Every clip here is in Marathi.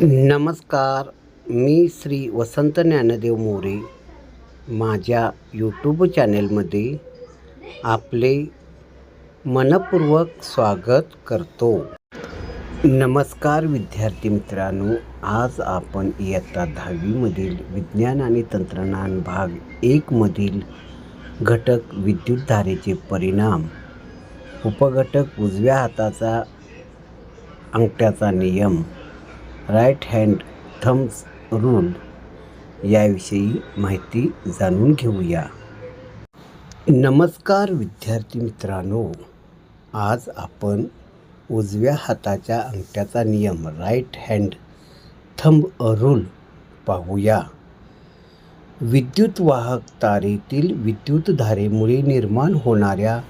नमस्कार मी श्री वसंत ज्ञानदेव मोरे. माझ्या यूट्यूब चॅनेलमध्ये आपले मनपूर्वक स्वागत करतो. नमस्कार विद्यार्थी मित्रांनो आज आपण इयत्ता दहावीमधील विज्ञान आणि तंत्रज्ञान भाग एकमधील घटक विद्युतधारेचे परिणाम उपघटक उजव्या हाताचा अंगठ्याचा नियम राईट हँड थम्स रूल याविषयी माहिती जाणून घेऊया. नमस्कार विद्यार्थी मित्रांनो. आज आपण उजव्या हाताच्या अंगठ्याचा नियम राईट हँड थंब रूल पाहूया. विद्युत वाहक तारेतील विद्युतधारेमुळे निर्माण होणाऱ्या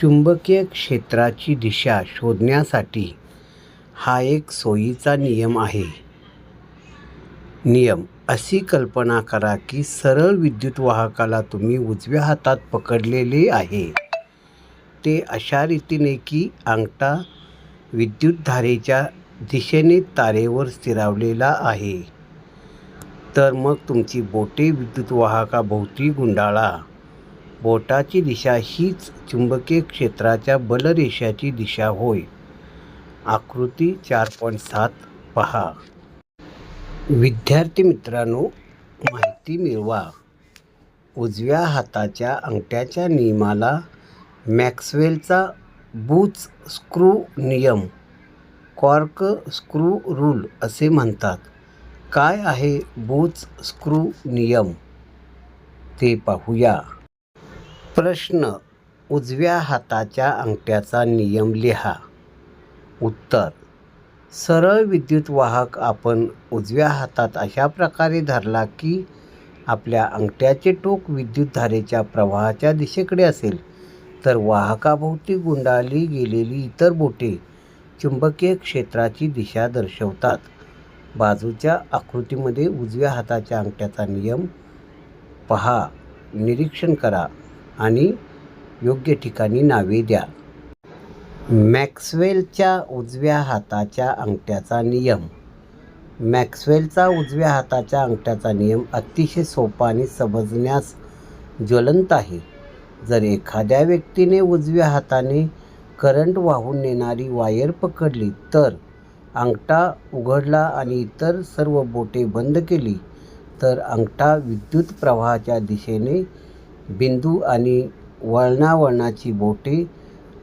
चुंबकीय क्षेत्राची दिशा शोधण्यासाठी हा एक सोयीचा नियम आहे. नियम अशी कल्पना करा की सरळ विद्युत वाहकाला तुम्ही उजव्या हातात पकडलेले आहे. ते अशा रीतीने की अंगठा विद्युतधारेच्या दिशेने तारेवर स्थिरावलेला आहे. तर मग तुमची बोटे विद्युत वाहकाभोवती गुंडाळा. बोटाची दिशा हीच चुंबकीय क्षेत्राच्या बलरेषाची दिशा होय. आकृती चार पॉईंट सात पहा. विद्यार्थी मित्रांनो माहिती मिळवा. उजव्या हाताच्या अंगठ्याच्या नियमाला मॅक्सवेलचा बूच स्क्रू नियम कॉर्क स्क्रू रूल असे म्हणतात. काय आहे बूच स्क्रू नियम? ते पाहूया. प्रश्न उजव्या हाताच्या अंगठ्याचा नियम लिहा. उत्तर. सरळ विद्युत वाहक आपण उजव्या हातात अशा प्रकारे धरला की आपल्या अंगठ्याचे टोक विद्युतधारेच्या प्रवाहाच्या दिशेकडे असेल. तर वाहकाभोवती गुंडाळली गेलेली इतर बोटे चुंबकीय क्षेत्राची दिशा दर्शवतात. बाजूच्या आकृतीमध्ये उजव्या हाताच्या अंगठ्याचा नियम पहा निरीक्षण करा आणि योग्य ठिकाणी नावे द्या. मॅक्सवेलच्या उजव्या हाताच्या अंगठ्याचा नियम. मॅक्सवेलचा उजव्या हाताच्या अंगठ्याचा नियम अतिशय सोपा आणि समजण्यास ज्वलंत आहे. जर एखाद्या व्यक्तीने उजव्या हाताने करंट वाहून नेणारी वायर पकडली तर अंगठा उघडला आणि इतर सर्व बोटे बंद केली तर अंगठा विद्युत प्रवाहाच्या दिशेने बिंदू आणि वळणावळणाची बोटे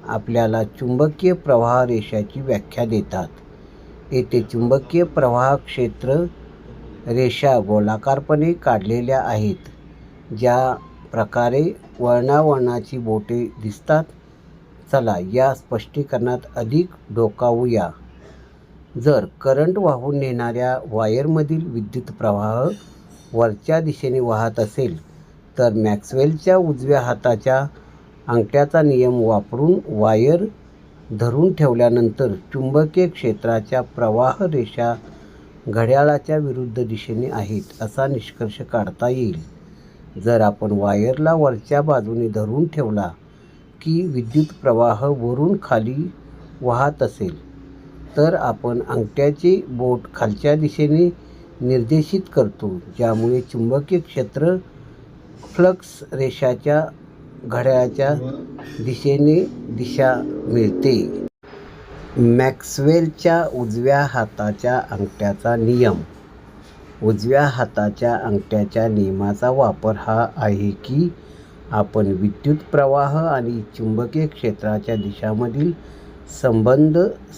आपल्याला चुंबकीय प्रवाह रेषाची व्याख्या देतात. येथे चुंबकीय प्रवाह क्षेत्र रेषा गोलाकारपणे काढलेल्या आहेत ज्या प्रकारे वळणावळणाची बोटे दिसतात. चला या स्पष्टीकरणात अधिक डोकावूया. जर करंट वाहून नेणाऱ्या वायरमधील विद्युत प्रवाह वरच्या दिशेने वाहत असेल तर मॅक्सवेलच्या उजव्या हाताच्या अंगठ्याचा नियम वापरून वायर धरून ठेवल्यानंतर चुंबकीय क्षेत्राच्या प्रवाह रेषा घड्याळाच्या विरुद्ध दिशेने आहेत असा निष्कर्ष काढता येईल. जर आपण वायरला वरच्या बाजूने धरून ठेवला की विद्युत प्रवाह वरून खाली वाहत असेल तर आपण अंगठ्याचे बोट खालच्या दिशेने निर्देशित करतो ज्यामुळे चुंबकीय क्षेत्र फ्लक्स रेषाच्या घड्याळाच्या दिशेने दिशा मिळते. मॅक्सवेलच्या उजव्या हाताच्या अंगठ्याचा नियम. उजव्या हाताच्या अंगठ्याच्या नियमाचा वापर हा आहे की आपण विद्युत प्रवाह आणि चुंबकीय क्षेत्राच्या दिशामधील संबंध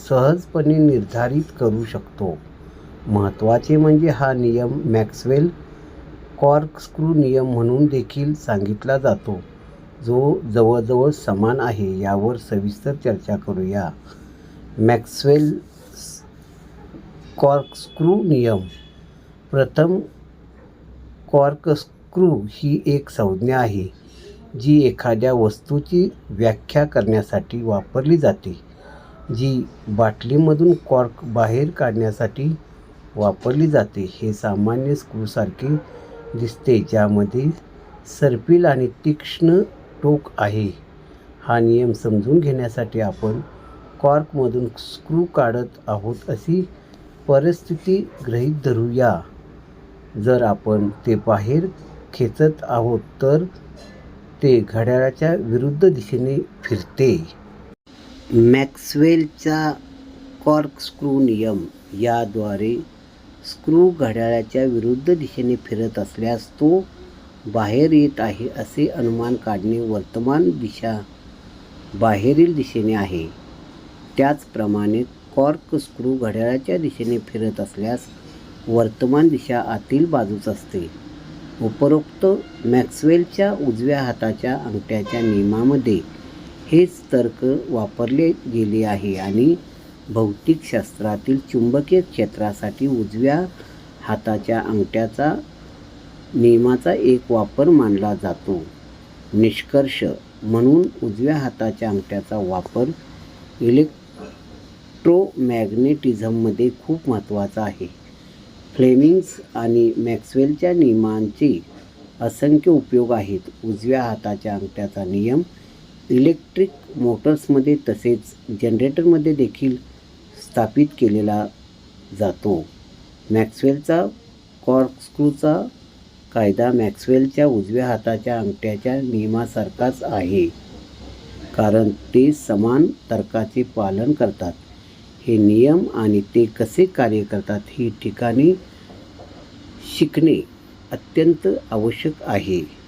सहजपणे निर्धारित करू शकतो. महत्त्वाचे म्हणजे हा नियम मॅक्सवेल कॉर्कस्क्रू नियम म्हणून देखील सांगितला जातो. जो जवळजवळ समान आहे यावर सविस्तर चर्चा करूया. मॅक्सवेल कॉर्कस्क्रू नियम. प्रथम कॉर्कस्क्रू ही एक संज्ञा आहे जी एखाद्या वस्तूची व्याख्या करण्यासाठी वापरली जाते जी बाटलीमधून कॉर्क बाहेर काढण्यासाठी वापरली जाते. हे सामान्य स्क्रूसारखे दिसते ज्यामध्ये सर्पिल आणि तीक्ष्ण टोक आहे. हा नियम समजून घेण्यासाठी आपण कॉर्कमधून स्क्रू काढत आहोत अशी परिस्थिती गृहीत धरूया. जर आपण ते बाहेर खेचत आहोत तर ते घड्याळाच्या विरुद्ध दिशेने फिरते. मॅक्सवेलचा कॉर्क स्क्रू नियम याद्वारे स्क्रू घड्याळाच्या विरुद्ध दिशेने फिरत असल्यास तो बाहेर येत आहे असे अनुमान काढणे वर्तमान दिशा बाहेरील दिशेने आहे. त्याचप्रमाणे कॉर्क स्क्रू घड्याळाच्या दिशेने फिरत असल्यास वर्तमान दिशा आतील बाजूच असते. उपरोक्त मॅक्सवेलच्या उजव्या हाताच्या अंगठ्याच्या नियमामध्ये हेच तर्क वापरले गेले आहे आणि भौतिकशास्त्रातील चुंबकीय क्षेत्रासाठी उजव्या हाताच्या अंगठ्याचा नियमाचा एक वापर मानला जातो. निष्कर्ष म्हणून उजव्या हाताच्या अंगठ्याचा वापर इलेक्ट्रोमॅग्नेटिझममध्ये खूप महत्त्वाचा आहे. फ्लेमिंग्स आणि मॅक्सवेलच्या नियमांचे असंख्य उपयोग आहेत. उजव्या हाताच्या अंगठ्याचा नियम इलेक्ट्रिक मोटर्समध्ये तसेच जनरेटरमध्ये देखील स्थापित केलेला जातो. मॅक्सवेलचा कॉर्कस्क्रूचा कायदा मॅक्सवेलच्या उजव्या हाताच्या अंगठ्याच्या नियमासारखाच आहे. कारण ते समान तर्काचे पालन करतात. हे नियम आणि ते कसे कार्य करतात ही ठिकाणी शिकणे अत्यंत आवश्यक आहे.